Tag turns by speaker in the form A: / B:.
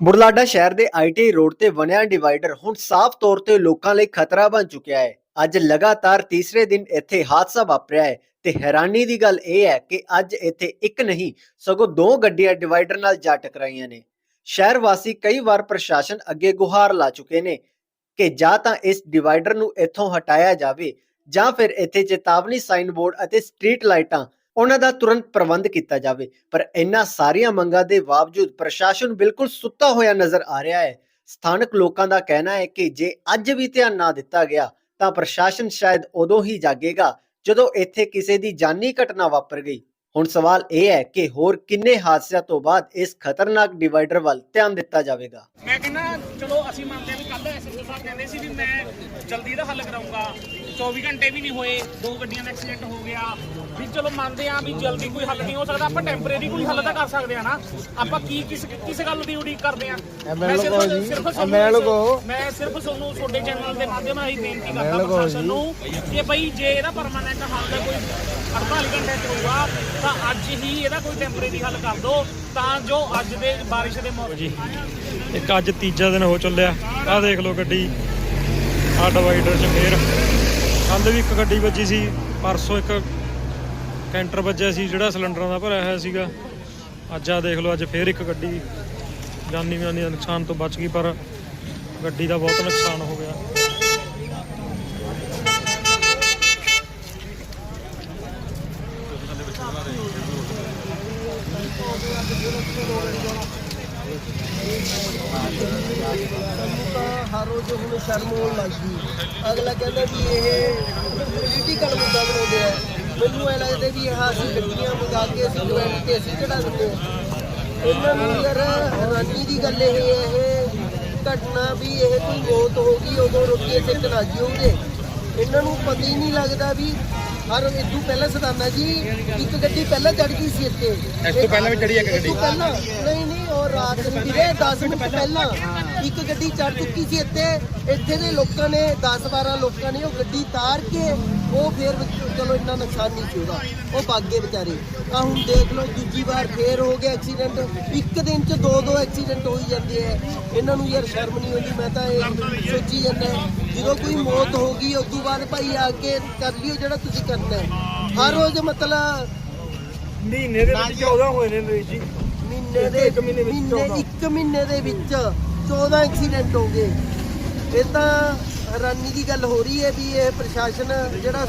A: ਬੁਰਲਾਡਾ ਸ਼ਹਿਰ ਦੇ IT road ਤੇ ਬਣਿਆ ਡਿਵਾਈਡਰ ਹੁਣ ਸਾਫ਼ ਤੌਰ ਤੇ ਲੋਕਾਂ ਲਈ ਖਤਰਾ ਬਣ ਚੁੱਕਿਆ ਹੈ। ਅੱਜ ਲਗਾਤਾਰ ਤੀਸਰੇ ਦਿਨ ਇੱਥੇ ਹਾਦਸਾ ਵਾਪਰਿਆ ਹੈ ਤੇ ਹੈਰਾਨੀ ਦੀ ਗੱਲ ਇਹ ਹੈ ਕਿ ਅੱਜ ਇੱਥੇ ਇੱਕ ਨਹੀਂ, ਸਗੋਂ ਦੋ ਗੱਡੀਆਂ ਡਿਵਾਈਡਰ ਨਾਲ ਜਾ ਟਕਰਾਈਆਂ ਨੇ। ਸ਼ਹਿਰ ਵਾਸੀ ਕਈ ਵਾਰ ਪ੍ਰਸ਼ਾਸਨ ਅੱਗੇ ਗੁਹਾਰ ਲਾ ਚੁੱਕੇ ਨੇ ਕਿ ਜਾਂ ਤਾਂ ਇਸ ਡਿਵਾਈਡਰ ਨੂੰ ਇੱਥੋਂ ਹਟਾਇਆ ਜਾਵੇ ਜਾਂ ਫਿਰ ਇੱਥੇ ਚੇਤਾਵਨੀ ਸਾਈਨ ਬੋਰਡ ਅਤੇ ਸਟਰੀਟ ਲਾਈਟਾਂ ਉਹਨਾਂ ਦਾ ਤੁਰੰਤ ਪ੍ਰਬੰਧ ਕੀਤਾ ਜਾਵੇ। ਪਰ ਇਹਨਾਂ ਸਾਰੀਆਂ ਮੰਗਾਂ ਦੇ ਬਾਵਜੂਦ ਪ੍ਰਸ਼ਾਸਨ ਬਿਲਕੁਲ ਸੁੱਤਾ ਹੋਇਆ ਨਜ਼ਰ ਆ ਰਿਹਾ ਹੈ। ਸਥਾਨਕ ਲੋਕਾਂ ਦਾ ਕਹਿਣਾ ਹੈ ਕਿ ਜੇ ਅੱਜ ਵੀ ਧਿਆਨ ਨਾ ਦਿੱਤਾ ਗਿਆ, ਤਾਂ ਪ੍ਰਸ਼ਾਸਨ ਸ਼ਾਇਦ ਉਦੋਂ ਹੀ ਜਾਗੇਗਾ, ਜਦੋਂ ਇੱਥੇ ਕਿਸੇ ਦੀ ਜਾਨੀ ਘਟਨਾ ਵਾਪਰ ਗਈ। ਹੁਣ ਸਵਾਲ ਇਹ ਹੈ ਕਿ ਹੋਰ ਕਿੰਨੇ ਹਾਦਸਿਆਂ ਤੋਂ ਬਾਅਦ ਇਸ ਖਤਰਨਾਕ ਡਿਵਾਈਡਰ ਵੱਲ ਧਿਆਨ ਦਿੱਤਾ ਜਾਵੇਗਾ?
B: ਮੈਂ ਕਹਿੰਦਾ ਚਲੋ ਅਸੀਂ ਮੰਨਦੇ ਹਾਂ ਵੀ ਕੱਲ ਐਸਐਸਓ ਸਾਹਿਬ ਕਹਿੰਦੇ ਸੀ ਵੀ ਮੈਂ ਜਲਦੀ ਇਹਦਾ ਹੱਲ ਕਰਾਉਂਗਾ 24 ਘੰਟੇ ਵੀ ਨਹੀਂ ਹੋਏ ਦੋ ਗੱਡੀਆਂ ਦਾ ਐਕਸੀਡੈਂਟ ਹੋ ਗਿਆ। ਵੀ ਚਲੋ ਮੰਨਦੇ ਆ ਵੀ ਜਲਦੀ ਕੋਈ ਹੱਲ ਨਹੀਂ ਹੋ ਸਕਦਾ ਆਪਾਂ ਟੈਂਪਰੇਰੀ ਕੋਈ ਹੱਲ ਤਾਂ ਕਰ ਸਕਦੇ ਆ ਨਾ। ਆਪਾਂ ਕੀ ਕਿਸ ਕਿਸ ਗੱਲ ਦੀ ਉਡੀਕ ਕਰਦੇ ਆ ਮੈਂ ਸਿਰਫ ਸਿਰਫ ਤੁਹਾਨੂੰ- ਮੈਂ ਸਿਰਫ ਤੁਹਾਨੂੰ ਤੁਹਾਡੇ ਚੈਨਲ ਦੇ ਮਾਧਿਅਮ ਰਾਹੀਂ ਬੇਨਤੀ ਕਰਦਾ ਪ੍ਰਸ਼ਾਸਨ ਨੂੰ ਕਿ ਭਈ ਜੇ ਇਹਦਾ ਪਰਮਾਨੈਂਟ ਹੱਲ ਕੋਈ 48 ਘੰਟੇ ਚ ਹੋਊਗਾ ਤਾਂ ਅੱਜ ਹੀ ਇਹਦਾ ਕੋਈ ਟੈਂਪਰੇਰੀ ਹੱਲ ਕਰ ਦਿਓ ਤਾਂ ਜੋ ਅੱਜ ਦੇ ਬਾਰਿਸ਼ ਦੇ ਮੌਸਮ
C: ਜੀ ਇੱਕ ਅੱਜ ਤੀਜਾ ਦਿਨ ਹੋ ਚੱਲਿਆ। ਆਹ ਦੇਖ ਲਓ ਗੱਡੀ। ਆਹ ਡਿਵਾਈਡਰ 'ਚ ਫੇਰ। ਕੱਲ ਵੀ ਇੱਕ ਗੱਡੀ ਵੱਜੀ ਸੀ, ਪਰਸੋਂ ਇੱਕ ਕੈਂਟਰ ਵੱਜਿਆ ਸੀ, ਜਿਹੜਾ ਸਿਲੰਡਰਾਂ ਦਾ ਭਰਿਆ ਹੋਇਆ ਸੀਗਾ। ਅੱਜ ਆ ਦੇਖ ਲਓ, ਅੱਜ ਫੇਰ ਇੱਕ ਗੱਡੀ। ਜਾਨੀ ਮਾਨੀ ਦਾ ਨੁਕਸਾਨ ਤੋਂ ਬਚ ਗਈ, ਪਰ ਗੱਡੀ ਦਾ ਬਹੁਤ ਨੁਕਸਾਨ ਹੋ ਗਿਆ।
D: ਹਰ ਰੋਜ਼ ਹੁਣ ਸ਼ਰਮ ਹੋਣ ਲੱਗ ਅਗਲਾ ਕਹਿੰਦਾ ਵੀ ਇਹ ਪੋਲੀਟੀਕਲ ਮੁੱਦਾ ਬਣਾਉਂਦੇ ਆ ਮੈਨੂੰ ਐ ਲੱਗਦਾ ਵੀ ਇਹ ਅਸੀਂ ਗੱਡੀਆਂ ਮੰਗਾ ਕੇ ਅਸੀਂ ਜੁਆਇਨ ਤੇ ਅਸੀਂ ਚੜਾ ਦਿੰਦੇ ਆ ਇਹਨਾਂ ਨੂੰ ਯਾਰ ਹੈਰਾਨੀ ਦੀ ਗੱਲ ਇਹ ਹੈ ਇਹ ਘਟਨਾ ਵੀ ਇਹ ਕੋਈ ਮੌਤ ਹੋ ਗਈ ਉਦੋਂ ਰੋਕੀਏ ਤੇ ਤਨਾਜੀ ਹੋਊਗੇ ਇਹਨਾਂ ਨੂੰ ਪਤਾ ਹੀ ਨਹੀਂ ਲੱਗਦਾ ਵੀ ਹਰ ਇਦੋਂ ਪਹਿਲਾਂ ਸਦਾਨਾ ਜੀ ਇੱਕ ਗੱਡੀ ਪਹਿਲਾਂ ਚੜ ਗਈ ਸੀ ਇੱਥੇ। ਇਸ ਤੋਂ ਪਹਿਲਾਂ ਵੀ ਚੜੀ ਇੱਕ ਗੱਡੀ? ਪਹਿਲਾਂ। ਨਹੀਂ ਨਹੀਂ ਉਹ ਰਾਤ ਨੂੰ ਵੀਰੇ 10 ਮਿੰਟ ਪਹਿਲਾਂ। ਇੱਕ ਗੱਡੀ ਚੜ ਚੁੱਕੀ ਸੀ ਇੱਥੇ। ਇੱਥੇ ਦੇ ਲੋਕਾਂ ਨੇ 10 12 ਲੋਕਾਂ ਨੇ ਉਹ ਗੱਡੀ ਤਾਰ ਕੇ ਉਹ ਫੇਰ ਚਲੋ ਇੰਨਾ ਨੁਕਸਾਨ ਨਹੀਂ ਸੀ ਉਹਦਾ। ਉਹ ਭਾਗੇ ਵਿਚਾਰੇ। ਆ ਹੁਣ ਦੇਖ ਲਓ ਦੂਜੀ ਵਾਰ ਫੇਰ ਹੋ ਗਿਆ ਐਕਸੀਡੈਂਟ ਇੱਕ ਦਿਨ ਚ ਦੋ ਦੋ ਐਕਸੀਡੈਂਟ ਹੋਈ ਜਾਂਦੇ ਆ। ਇਹਨਾਂ ਨੂੰ ਯਾਰ ਸ਼ਰਮ ਨਹੀਂ ਆਉਂਦੀ ਮੈਂ ਤਾਂ ਇਹ ਸੋਚੀ ਜਾਂਦਾ ਜਦੋਂ ਕੋਈ ਮੌਤ ਹੋ ਗਈ ਉਸ ਤੋਂ ਬਾਅਦ ਭਾਈ ਆ ਕੇ ਕਰ ਲਿਓ ਜਿਹੜਾ ਤੁਸੀਂ ਕਰਨਾ ਹੈ। ਹਰ ਰੋਜ਼ ਮਤਲਬ
C: ਮਹੀਨੇ ਦੇ ਵਿੱਚ 14 ਹੋਏ ਨੇ ਜੀ।
D: ਮਹੀਨੇ ਦੇ
C: ਇੱਕ ਮਹੀਨੇ ਵਿੱਚ
D: ਮਹੀਨੇ- ਇੱਕ ਮਹੀਨੇ ਦੇ ਵਿੱਚ 14 ਐਕਸੀਡੈਂਟ ਹੋ ਗਏ। ਇਹ ਤਾਂ ਹੈਰਾਨੀ ਦੀ ਗੱਲ ਹੋ ਰਹੀ ਹੈ ਵੀ ਇਹ ਪ੍ਰਸ਼ਾਸਨ ਜਿਹੜਾ